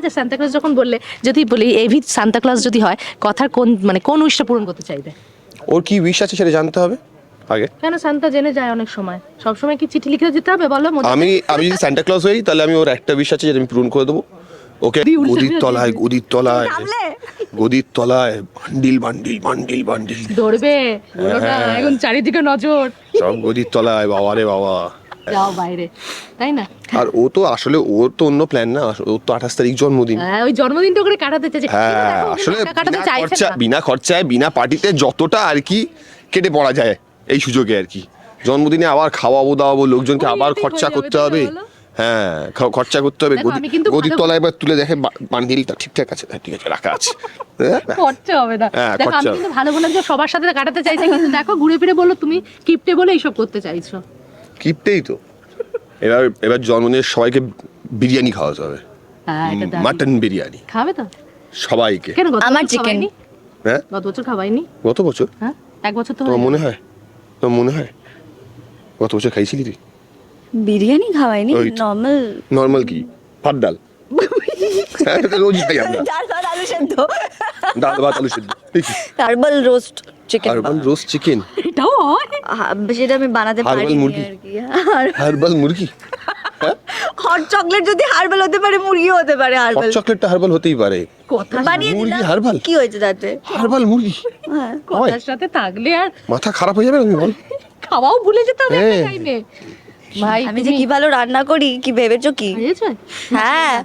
আচ্ছা সান্তাক্লজ যখন বললে যদি বলি এভি সান্তাক্লজ যদি হয় কথার কোন মানে কোন উইশটা পূরণ করতে চাইবে? ওর কি উইশ আছে সেটা জানতে হবে আগে? কেন সান্তা জেনে যায় অনেক সময়? সব সময় কি চিঠি লিখে যেতে হবে বলো? আমি আমি যদি সান্টা ক্লজ হই তাহলে আমি ওর একটা উইশ আছে যেটা আমি পূরণ করে দেবো। ওকে? গদির তলায় গদির তলায়। গদির তলায় বান্ডিল বান্ডিল বান্ডিল বান্ডিল ধরবে। হ্যাঁ। এখন চারিদিকে নজর। সব গদির তলায় বাবা রে বাবা। যাও বাইরে তাই না? আর ও তো আসলে ওর তো অন্য প্ল্যান না ওর তো আঠাশ তারিখ জন্মদিন। হ্যাঁ ওই জন্মদিনটা কাটাতে চাইছে। হ্যাঁ আসলে কাটাতে চাইছে খরচা বিনা খরচায় বিনা পার্টিতে যতটা আর কি কেটে পড়া যায় এই সুযোগে আর কি। জন্মদিনে আবার খাওয়াবো দাওয়াবো লোকজনকে আবার খরচা করতে হবে। হ্যাঁ খরচা করতে হবে। গদির তলায় এবার তুলে দেখে বান্ডিলটা ঠিকঠাক আছে। হ্যাঁ, ঠিক আছে রাখা আছে। হ্যাঁ, খরচা হবে না। হ্যাঁ, দেখো আমি কিন্তু ভালো বললাম যে সবার সাথে কাটাতে চাইছে কিন্তু দেখো ঘুরে ফিরে বলল তুমি কিপটে বলে এইসব করতে চাইছো। কিপটেই তো। এবার এবার জন্মদিনের সবাইকে বিরিয়ানি খাওয়াতে হবে। হ্যাঁ এটা দারুণ। মাটন বিরিয়ানি। খাবে তো? সবাইকে। কেন গত আমার chicken। খাওয়াইনি? হ্যাঁ? গত বছর খাওয়াইনি গত বছর? হ্যাঁ এক বছর তো তোমার মনে হয়? তোমার মনে হয়? গত বছর খাইছিলি তুই? বিরিয়ানি খাওয়াইনি ওই তো। নর্মাল নর্মাল কি? ভাত ডাল? হ্যাঁ, এটা রোজ খাই আমরা। ডাল ভাত আলু সেদ্ধ। ডাল ভাত আলু সিদ্ধ। Herbal roast chicken herbal roast chicken এটাও হয় সেটা আমি বানাতে পারি মুরগি? আর কি। আর হার্বাল মুরগি? হট চকলেট যদি হার্বাল হতে পারে মুরগিও হতে পারে হট হার্বাল চকলেটটা হার্বাল হতেই পারে। কথা বানিয়ে মুরগি herbal? কি হয়েছে তাতে? হার্বাল মুরগি? হ্যাঁ হয় কথার সাথে থাকলে আর মাথা খারাপ হয়ে যাবে তুমি বল? খাওয়াও ভুলে যেতে হবে একটা হ্যাঁ। টাইমে ভাই আমি যে কি ভালো রান্না করি কি ভেবেছো কি? হ্যাঁ।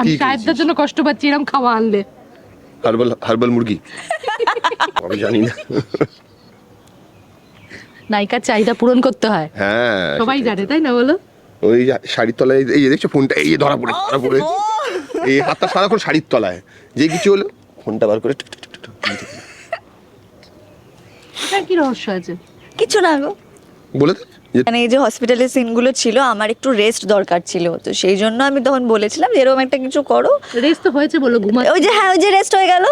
আমি সাহেবদের জন্য কষ্ট পাচ্ছি এরকম খাওয়া আনলে। হার্বাল হার্বাল মুরগি? আমি জানি না। নায়িকার চাহিদা পূরণ করতে হয়। হ্যাঁ সবাই জানে তাই না বলো? ওই শাড়ির তলায় এই দেখছ ফোনটা? এই ধরা পড়ে ধরা পড়ে এই হাতটা সারাক্ষণ শাড়ির তলায়। যে কিছু হলো ফোনটা বার করে। এটার কি রহস্য আছে? কিছু না গো। বলে দে মানে এই যে হসপিটালের সিনগুলো ছিল আমার একটু রেস্ট দরকার ছিল। তো সেই জন্য আমি তখন বলেছিলাম যে এরকম একটা কিছু করো। রেস তো হয়েছে বলো ঘুমা ওই যে হ্যাঁ ওই যে রেস্ট হয়ে গেল।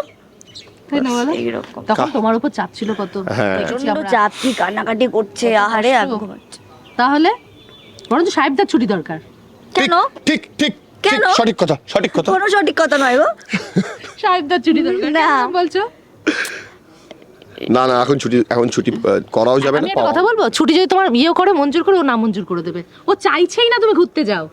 তাই না বলো? এইরকম। তখন তোমার উপর চাপ ছিল কত? হ্যাঁ। প্রচণ্ড চাপ কি কান্নাকাটি করছে আহারে তাহলে বরঞ্চ সাহেবদার ছুটি দরকার। কেন? ঠিক ঠিক ঠিক কেন? সঠিক কথা সঠিক কথা। কোনো সঠিক কথা নয় গো। সাহেবদার ছুটি দরকার। না। বলছো? না না এখন ছুটি এখন ছুটি করাও যাবে না কথা বলব? ছুটি যদি তোমার ইয়ে করে মঞ্জুর করে ও না মঞ্জুর করে দেবে। ও চাইছেই না তুমি ঘুরতে যাও।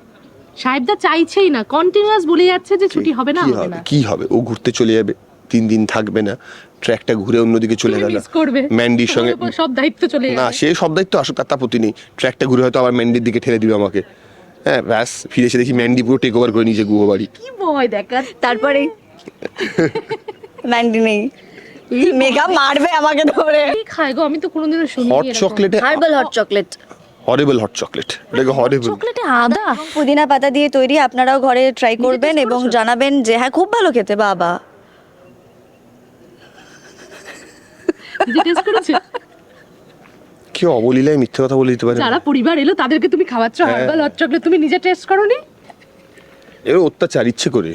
সাহেবদা চাইছেই না। কন্টিনিউয়াস বলে যাচ্ছে যে ছুটি হবে না হবে? না। কি হবে? ও ঘুরতে চলে যাবে। তিন দিন থাকবে না। ট্র্যাকটা ঘুরে অন্যদিকে চলে গেল। ম্যান্ডির সঙ্গে সব দায়িত্ব চলে না সে সব দায়িত্ব আসুক তার আপত্তি নেই ট্র্যাকটা ঘুরে হয়তো আবার ম্যান্ডির দিকে ঠেলে দিবে আমাকে। হ্যাঁ ব্যাস ফিরে এসে দেখি ম্যান্ডি পুরো টেক ওভার করে নিয়েছে গুহ বাড়ি। কি ভয় দেখা তারপরে ম্যান্ডি নেই। মেঘা মারবে আমাকে ধরে। কি খায় গো? আমি তো কোনোদিনও শুনি হট চকলেটে herbal hot chocolate horrible hot chocolate এটাকে হরেবল চকলেটে আদা? পুদিনা পাতা দিয়ে তৈরি আপনারাও ঘরে ট্রাই করবেন এবং জানাবেন যে হ্যাঁ খুব ভালো খেতে বাবা। টেস্ট করেছে? কি অবলীলায় মিথ্যে কথা বলে দিতে পারে? যারা পরিবার এলো তাদেরকে তুমি খাওয়াচ্ছ হ্যাঁ। হার্বাল হট চকলেট তুমি নিজে টেস্ট করোনি? এর অত্যাচার ইচ্ছে করে।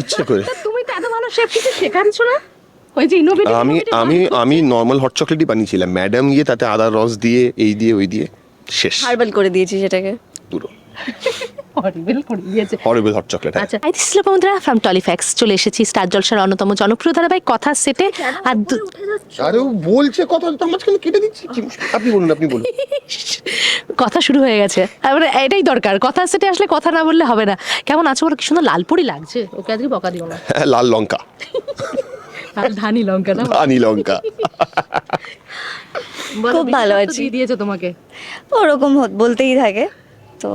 ইচ্ছে করে। তুমি তো এত ভালো শেফ কিছু শেখাচ্ছ না? ওই যে ইনোভেটিভ আমি আমি আমি নর্মাল হট চকলেটই বানিয়েছিলাম। ম্যাডাম গিয়ে তাতে আদার রস দিয়ে এই দিয়ে ওই দিয়ে শেষ। হার্বাল করে দিয়েছি সেটাকে। পুরো। হরিবেল করে দিয়েছে। হরেবল হট চকলেট আচ্ছা আই দিস বন্ধুরা ফ্রম টলিফ্যাক্স চলে এসেছি স্টার জলসার অন্যতম জনপ্রিয় ধারাবাহিক কথা সেটে। আর দু- আরে ও বলছে কথা তো মাঝখানে কেটে দিচ্ছি। আপনি বলুন আপনি বলুন। কথা শুরু হয়ে গেছে। তারপরে এটাই দরকার কথা সেটে আসলে কথা না বললে হবে না। কেমন আছো বলো? কি সুন্দর লালপুরি লাগছে। ওকে আজকে বকা দিও না। হ্যাঁ, লাল লঙ্কা। আর ধানি লঙ্কা না? আনি লঙ্কা। খুব ভালো আছি। দিয়েছে তোমাকে। ওরকম বলতেই থাকে। তো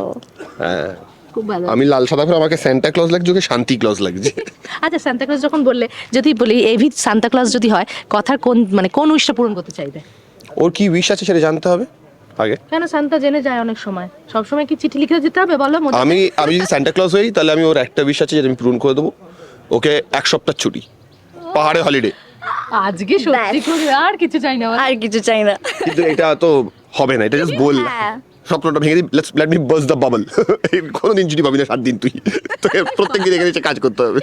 হ্যাঁ। খুব ভালো আমি লাল সাদা করে আমাকে স্যান্টা ক্লজ লাগছে ওকে শান্তি ক্লজ লাগছে। আচ্ছা সান্তা ক্লজ যখন বললে যদি বলি এভি সান্তা ক্লজ যদি হয় কথার কোন মানে কোন উইশটা পূরণ করতে চাইবে? ওর কি উইশ আছে সেটা জানতে হবে আগে। কেন সান্তা জেনে যায় অনেক সময়? সব সময় কি চিঠি লিখে যেতে হবে বলো? আমি আমি যদি স্যান্টা ক্লজ হই তাহলে আমি ওর একটা উইশ আছে যেটা আমি পূরণ করে দেবো। ওকে এক সপ্তাহ ছুটি পাহাড়ে হলিডে আজকে সত্যি করে আর কিছু চাই না। আর কিছু চাই না। কিন্তু এটা তো হবে না এটা জাস্ট বল হ্যাঁ। স্বপ্নটা ভেঙে দিই let's let me burst the bubble কোনোদিন ছুটি পাবি না সাত দিন তুই। তোকে প্রত্যেক দিন এখানে এসে কাজ করতে হবে।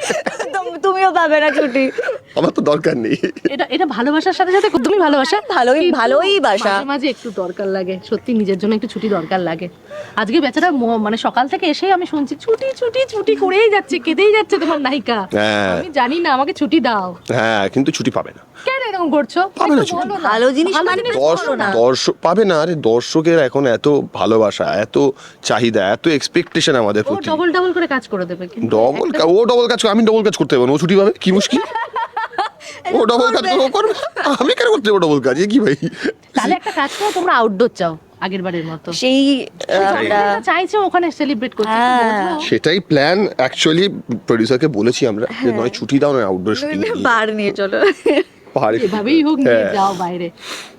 তুমিও পাবে না ছুটি। আমার তো দরকার নেই। এটা এটা ভালোবাসার সাথে সাথে তুমি ভালোবাসা? ভালোই- ভালোই বাসা। মাঝে মাঝে একটু দরকার লাগে সত্যি নিজের জন্য একটু ছুটি দরকার লাগে। আজকে বেচারা ম- মানে সকাল থেকে এসেই আমি শুনছি ছুটি ছুটি ছুটি করেই যাচ্ছে কেঁদেই যাচ্ছে তোমার নায়িকা। হ্যাঁ। আমি জানি না আমাকে ছুটি দাও। হ্যাঁ কিন্তু ছুটি পাবে না। কেন? এরকম করছ? পাবে না। ছুটি। ভালো জিনিস মানে দর্শক দর্শক পাবে না আরে দর্শকের এখন এত ভালোবাসা এত চাহিদা এত এক্সপেকটেশন আমাদের প্রতি। ডবল ডবল করে কাজ করে দেবে ডবল ও ডবল কাজ আমি ডবল কাজ করতে পারব ও ছুটি পাবে? কি মুশকিল? ও ডবল কাজ করবে আমি কেন করতে যাব ডবল কাজ? এ কি ভাই? তাহলে একটা কাজ করো তোমরা আউটডোর চাও আগের বারের মতো। সেই আহ, চাইছে ওখানে সেলিব্রেট করতে হ্যাঁ। সেটাই প্ল্যান অ্যাকচুয়ালি প্রডিউসারকে বলেছি আমরা যে নয় ছুটি দাও না আউটডোর শুটিং বার নিয়ে চলো। পাহাড়ে এভাবেই হোক নিয়ে হ্যাঁ। যাও বাইরে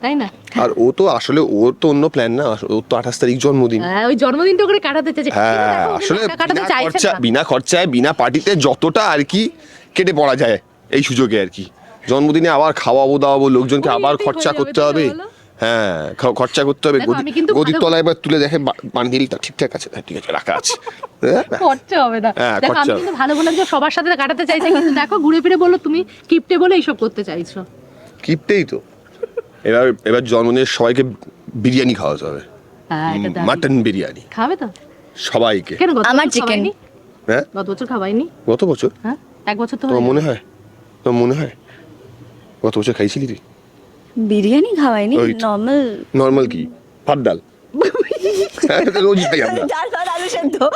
তাই না? আর ও তো আসলে ওর তো অন্য প্ল্যান না। ওর তো আঠাশ তারিখ জন্মদিন। হ্যাঁ ওই জন্মদিনটা ওখানে কাটাতে চাইছে। হ্যাঁ আসলে বিনা খরচা বিনা খরচায় বিনা পার্টিতে যতটা আর কি কেটে পড়া যায় এই সুযোগে আর কি। জন্মদিনে আবার খাওয়াবো দাওয়াবো লোকজনকে আবার খরচা করতে হবে? হ্যাঁ খরচা করতে হবে। গদি- কিন্তু গদির তলায় এবার তুলে দেখে বা- বান্ডিলটা ঠিকঠাক আছে। হ্যাঁ, ঠিক আছে রাখা আছে। হ্যাঁ, খরচা হবে না। হ্যাঁ, দেখো আমি কিন্তু ভালো বললাম যে সবার সাথে কাটাতে চাইছে কিন্তু দেখো ঘুরে ফিরে বলল তুমি কিপটে বলে এইসব করতে চাইছো। কিপটেই তো। এবার এবার জন্মদিনের সবাইকে বিরিয়ানি খাওয়াতে হবে। হ্যাঁ মাটন বিরিয়ানি। খাবে তো? সবাইকে। আমার। খাওয়াইনি? হ্যাঁ? গত বছর খাওয়াইনি গত বছর? হ্যাঁ এক বছর তো তোমার মনে হয়? তোমার মনে হয়? গত বছর খাইছিলি তুই? বিরিয়ানি খাওয়াইনি? ওই নর্মাল নর্মাল কি? ভাত ডাল? হ্যাঁ, এটা রোজই খাই আমরা। ডাল ভাত আলু সেদ্ধ।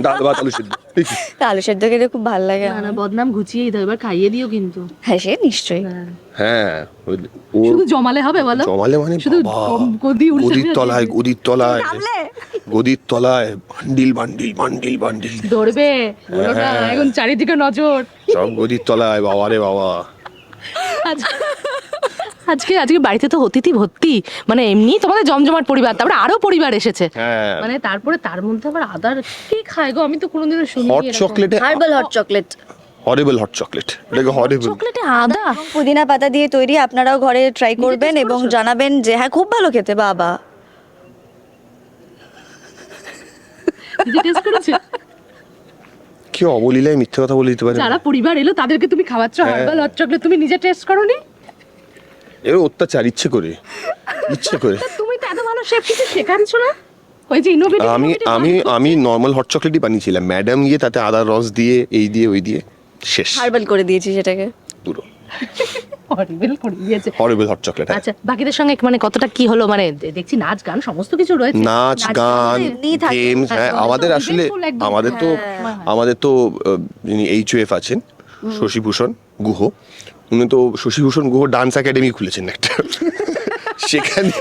ডাল ভাত আলু সিদ্ধ। এই কি? আলু সেদ্ধ খেতে খুব ভালো লাগে না না আমার। বদনাম ঘুচিয়েই দাও এবার খাইয়ে দিও কিন্তু। হ্যাঁ সে নিশ্চয়ই। হ্যাঁ। হ্যাঁ ওই- ও শুধু জমালে হবে বলো? জমালে মানে শুধু বাবা, গম- গদি উল্টে গদির দিয়ে তলায় দিবি। গদির তলায়। নামলে? গদির তলায় বান্ডিল বান্ডিল বান্ডিল বান্ডিল। ধরবে বলো না হ্যাঁ। এখন চারিদিকে নজর। সব গদির তলায় বাবা রে বাবা। আজ- আজকে আজকে বাড়িতে তো অতিথি ভর্তি। মানে এমনি তোমাদের জমজমাট পরিবার তারপরে আরও পরিবার এসেছে। হ্যাঁ। মানে তারপরে তার মধ্যে আবার আদার কি খায় গো? আমি তো কোনোদিনও শুনি হট চকলেটে herbal hot chocolate horrible hot chocolate এটাকে হরিবল চকলেটে আদা। পুদিনা পাতা দিয়ে তৈরি আপনারাও ঘরে ট্রাই করবেন এবং জানাবেন যে হ্যাঁ খুব ভালো খেতে বাবা। নিজে টেস্ট করেছে? কি অবলীলায় মিথ্যে কথা বলে দিতে পারে। যারা পরিবার এলো তাদেরকে তুমি খাওয়াচ্ছ। হার্বাল হট চকলেট তুমি নিজে টেস্ট করোনি? এর অত্যাচার ইচ্ছে করে। ইচ্ছে করে। তুমি তো এত ভালো শেফ কিছু শেখাচ্ছ না? ওই যে ইনোভেটিভ আমি আমি আমি নর্মাল হট চকলেটই বানিয়েছিলাম। ম্যাডাম গিয়ে তাতে আদার রস দিয়ে এই দিয়ে ওই দিয়ে শেষ। হার্বাল করে দিয়েছি সেটাকে। পুরো। হরিবেল করে দিয়েছে। হরিবল হট চকলেট আচ্ছা বাকিদের সঙ্গে মানে কতটা কি হলো? মানে দেখছি নাচ গান সমস্ত কিছু রয়েছে। নাচ গান গেমস হ্যাঁ আমাদের আসলে আমাদের তো হ্যাঁ। আমাদের তো যিনি এইচ এফ আছেন শশীভূষণ গুহ উনি তো শশীভূষণ গুহ ডান্স একাডেমি খুলেছেন একটা। সেখানে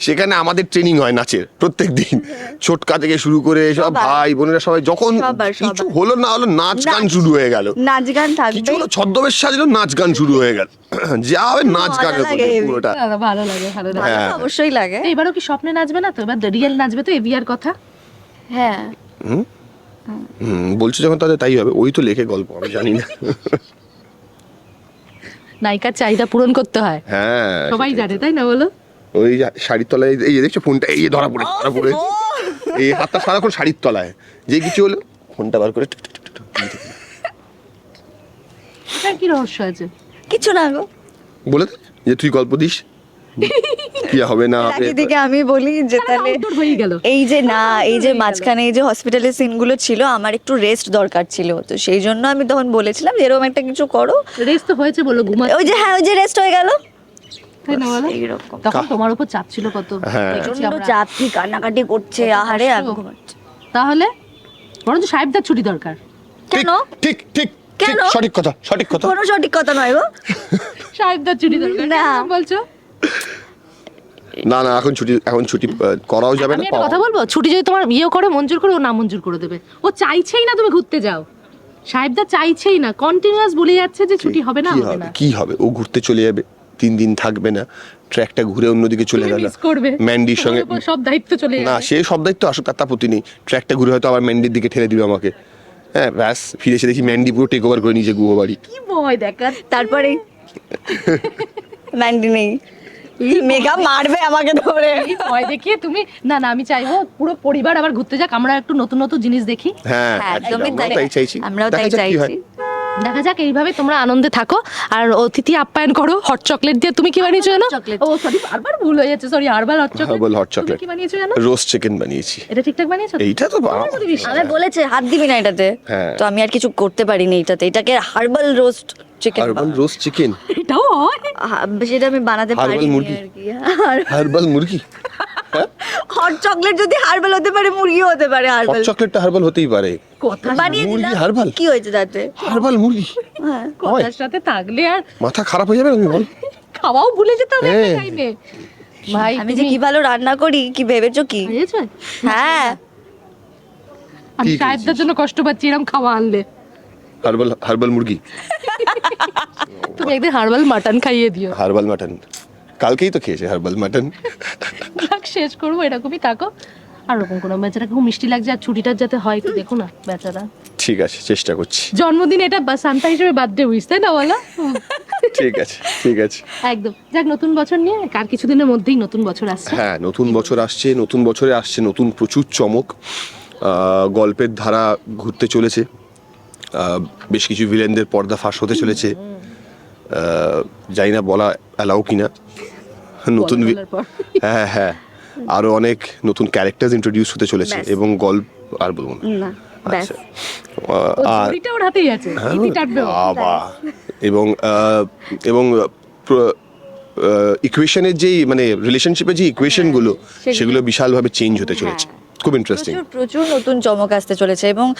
সেখানে আমাদের ট্রেনিং হয় নাচের প্রত্যেক দিন। ছোটকা থেকে শুরু করে সব ভাই বোনেরা সবাই যখন কিছু হলো না হলো নাচ গান শুরু হয়ে গেল। নাচ গান থাকবে। কিছু হলো ছদ্মবেশ সাজলো নাচ গান শুরু হয়ে গেল। যা হবে নাচ হেবি। পুরোটা। ভালো লাগে ভালো লাগে। হ্যাঁ। অবশ্যই লাগে। এবারও কি স্বপ্নে নাচবে না তো? এবার রিয়েল নাচবে তো এভিআর কথা? হ্যাঁ। হুম? বলছো যখন তাহলে তাই হবে ওই তো লেখে গল্প আমি জানি না। নায়িকার চাহিদা পূরণ করতে হয়। হ্যাঁ সবাই জানে তাই না বলো? ওই শাড়ির তলায় এই দেখছ ফোনটা? এই ধরা পড়ে ধরা পড়ে এই হাতটা সারাক্ষণ শাড়ির তলায়। যে কিছু হলো ফোনটা বার করে টুক টুক টুক টুক দিয়ে দিলাম। এটা কি রহস্য আছে? কিছু না গো। বলে দে যে তুই গল্প দিস। কি হবে না হবে আমি বলি যে তাহলে হয়ে গেল। এই যে না এই যে মাঝখানে এই যে হসপিটালের সিনগুলো ছিল আমার একটু রেস্ট দরকার ছিল। তো সেই জন্য আমি তখন বলেছিলাম যে এরকম একটা কিছু করো। রেস্ট তো হয়েছে বলো ঘুমা ওই যে হ্যাঁ ওই যে রেস্ট হয়ে গেল। তখন তোমার উপর চাপ ছিল কত? হ্যাঁ। চাপ কি কান্নাকাটি করছে আহারে। আমি তাহলে বরঞ্চ সাহেবদার ছুটি দরকার। কেন? ঠিক ঠিক ঠিক কেন? সঠিক কথা সঠিক কথা। কোনো সঠিক কথা নয় গো। সাহেবদার ছুটি দরকার। না। বলছো? না না এখন ছুটি এখন ছুটি করাও যাবে না আমি একটা কথা বলব ছুটি যদি তোমার ইয়ে করে মঞ্জুর করে ও না মঞ্জুর করে দেবে। ও চাইছেই না তুমি ঘুরতে যাও। সাহেবদা চাইছেই না কন্টিনিউয়াস বলে যাচ্ছে যে ছুটি হবে না হবে না। কি হবে? ও ঘুরতে চলে যাবে তিন দিন থাকবে না ট্র্যাকটা ঘুরে অন্যদিকে চলে গেল ম্যান্ডির সঙ্গে সব দায়িত্ব চলে না সে সব দায়িত্ব আসুক তার তাপত্তি নেই। ট্র্যাকটা ঘুরে হয়তো আবার ম্যান্ডির দিকে ঠেলে দিবে আমাকে। হ্যাঁ ব্যাস ফিরে এসে দেখি ম্যান্ডি পুরো টেক ওভার করে নিজে গুহ বাড়ি। কি ভয় দেখা তারপরে ম্যান্ডি নেই। মেঘা মারবে আমাকে ধরে। ভয় দেখিয়ে তুমি না না আমি চাইব পুরো পরিবার আবার ঘুরতে যাক আমরা একটু নতুন নতুন জিনিস দেখি। হ্যাঁ হ্যাঁ, একদমই তাই। চাইছি। আমরাও তাই। চাইছি। দেখা যাক এইভাবে তোমরা আনন্দে থাকো। আর অতিথি আপ্যায়ন করো হট চকলেট দিয়ে। তুমি কি বানিয়েছো জানো? ও সরি বারবার ভুল হয়ে যাচ্ছে sorry herbal hot chocolate hot chocolate। কি বানিয়েছো জানো? রোস্ট চিকেন বানিয়েছি। এটা ঠিকঠাক বানিয়েছো? এইটা তো। আমি বলেছে হাত দিবি না এটাতে। হ্যাঁ। তো আমি আর কিছু করতে পারিনি এটাতে। এটাকে herbal roast chicken herbal roast chicken এটাও হয়? সেটা আমি বানাতে Herbal পারিনি মুরগি। আর কি। হার্বাল মুরগি? হট চকলেট যদি হার্বাল হতে পারে মুরগিও হতে পারে হট হার্বাল চকলেটটা হার্বাল হতেই পারে। কথা বানিয়ে মুরগি দিলাম? কি হয়েছে তাতে? হার্বাল মুরগি? হ্যাঁ কথার সাথে থাকলে আর মাথা খারাপ হয়ে যাবে না তুমি বল? খাওয়াও ভুলে যেতে হবে একটা হ্যাঁ। টাইমে ভাই আমি যে কি ভালো রান্না করি কি ভেবেছো কি? হ্যাঁ। আমি কি সাহেবদের জন্য কষ্ট পাচ্ছি এরকম খাওয়া আনলে। হার্বাল হার্বাল মুরগি? তুমি একদিন হার্বাল মাটন খাইয়ে দিও হার্বাল মাটন কালকেই তো খেয়েছে হার্বাল মাটন শেষ করব এরকমই থাকো আর ওরকম কোনো বেচারা খুব মিষ্টি লাগছে আর ছুটিটা যাতে হয় একটু দেখো না বেচারা ঠিক আছে চেষ্টা করছি জন্মদিন এটা সান্তা হিসেবে বার্থডে উইস তাই না বলো ঠিক আছে ঠিক আছে একদম যাক নতুন বছর নিয়ে কার কিছুদিনের মধ্যেই নতুন বছর আসছে হ্যাঁ নতুন বছর আসছে নতুন বছরে আসছে নতুন প্রচুর চমক গল্পের ধারা ঘুরতে চলেছে বেশ কিছু ভিলেনদের পর্দা ফাঁস হতে চলেছে। জানি না বলা অ্যালাউ কিনা। নতুন পর। হ্যাঁ হ্যাঁ আরও অনেক নতুন ক্যারেক্টার ইন্ট্রোডিউস হতে চলেছে এবং গল্প আর বলব না। আচ্ছা। বাবা। এবং এবং ইকুয়েশনের যেই মানে রিলেশনশিপের যে ইকুয়েশনগুলো সেগুলো- সেগুলো বিশালভাবে চেঞ্জ হতে চলেছে। খুব ইন্টারেস্টিং প্রচুর নতুন চমক আসতে চলেছে এবং আহ,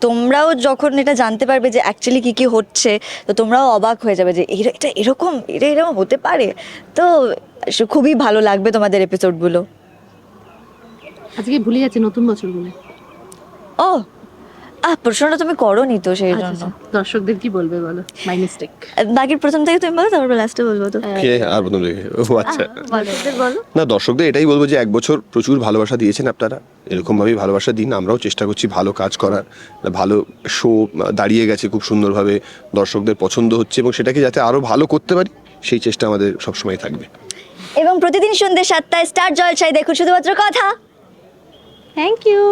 তোমরাও যখন এটা জানতে পারবে যে অ্যাকচুয়ালি কি কি হচ্ছে তো তোমরাও অবাক হয়ে যাবে যে এর- এটা এরকম এটা এরকম হতে পারে। তো খুবই ভালো লাগবে তোমাদের এপিসোডগুলো আজকে ভুলে যাচ্ছে নতুন বছর বলে ও আহ প্রশ্নটা তুমি করোনি তো সেই আচ্ছা, জন্য। আচ্ছা। দর্শকদের কি বলবে বলো? মাই মিস্টেক বাকি প্রথম থেকে তুমি বলো তারপর লাস্টে বলব তো। কে? আর প্রথম থেকে? ও আচ্ছা। বলো। না দর্শকদের এটাই বলব যে এক বছর প্রচুর ভালোবাসা দিয়েছেন আপনারা। এরকম ভাবেই ভালোবাসা দিন আমরাও চেষ্টা করছি ভালো কাজ করার। ভালো শো দাঁড়িয়ে গেছে খুব সুন্দরভাবে দর্শকদের পছন্দ হচ্ছে এবং সেটাকে যাতে আরও ভালো করতে পারি সেই চেষ্টা আমাদের সবসময় থাকবে। এবং প্রতিদিন সন্ধ্যে সাতটায় স্টার জলসায় দেখুন শুধুমাত্র কথা। Thank you